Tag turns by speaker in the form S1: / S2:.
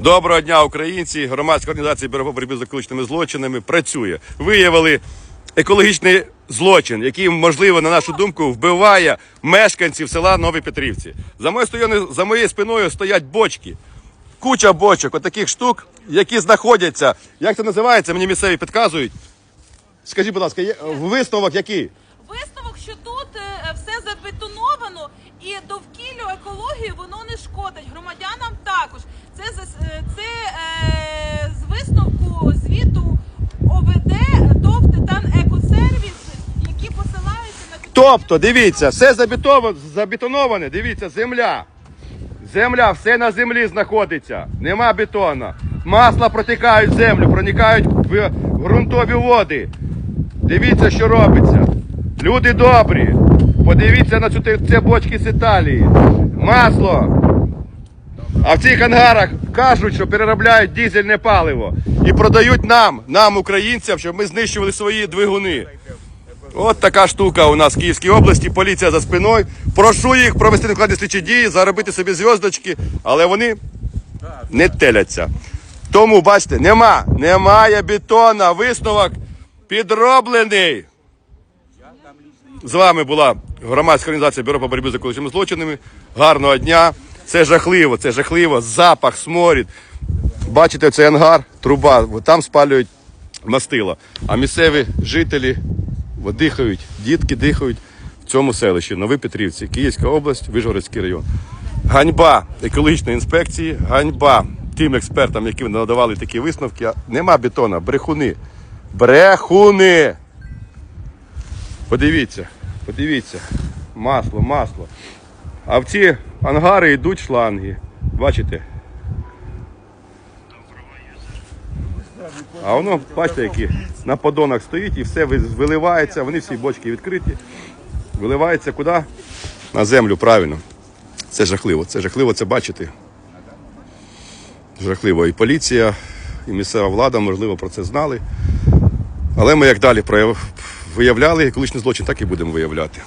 S1: Доброго дня, українці! Громадська організація Бюро по боротьбі з екологічними злочинами працює. Виявили екологічний злочин, який, можливо, на нашу думку, вбиває мешканців села Нові Петрівці. За моєю, спиною стоять бочки. Куча бочок, отаких штук, які знаходяться. Як це називається? Мені місцеві підказують. Скажіть, будь ласка, є висновок який?
S2: Висновок, що тут е, все забетоновано і довкіллю екології воно не шкодить. Громадянам також. Це це е, з висновку звіту ОВД ТОВ Титан Екосервіс, які посилаються на
S1: Тобто, дивіться, все забетоноване, дивіться, земля. Земля, все на землі знаходиться. Нема бетона. Масла протікають в землю, проникають в ґрунтові води. Дивіться, що робиться. Люди добрі. Подивіться на цю те- ці бочки з Італії. Масло. А в цих ангарах кажуть, що переробляють дизельне паливо і продають нам, нам, українцям, щоб ми знищували свої двигуни. От така штука у нас в Київській області. Поліція за спиною. Прошу їх провести накладні слідчі дії, заробити собі зв'язочки, але вони не теляться. Тому, бачите, нема, немає бетона. Висновок підроблений. З вами була громадська організація Бюро по боротьбі з екологічними злочинами. Гарного дня. Це жахливо, це жахливо. Запах, сморід. Бачите, цей ангар, труба, там спалюють мастила. А місцеві жителі дихають, дітки дихають в цьому селищі Нові Петрівці, Київська область, Вижгородський район. Ганьба екологічної інспекції, ганьба тим експертам, які надавали такі висновки. Нема бетона, брехуни. Брехуни! Подивіться, подивіться. Масло, масло. А в ці ангари йдуть шланги. Бачите? А воно, бачите, які на подонах стоїть і все виливається, вони всі бочки відкриті. Виливається куди? На землю, правильно. Це жахливо. Це жахливо це бачити. Жахливо. І поліція, і місцева влада, можливо, про це знали. Але ми як далі виявляли екологічний злочин, так і будемо виявляти.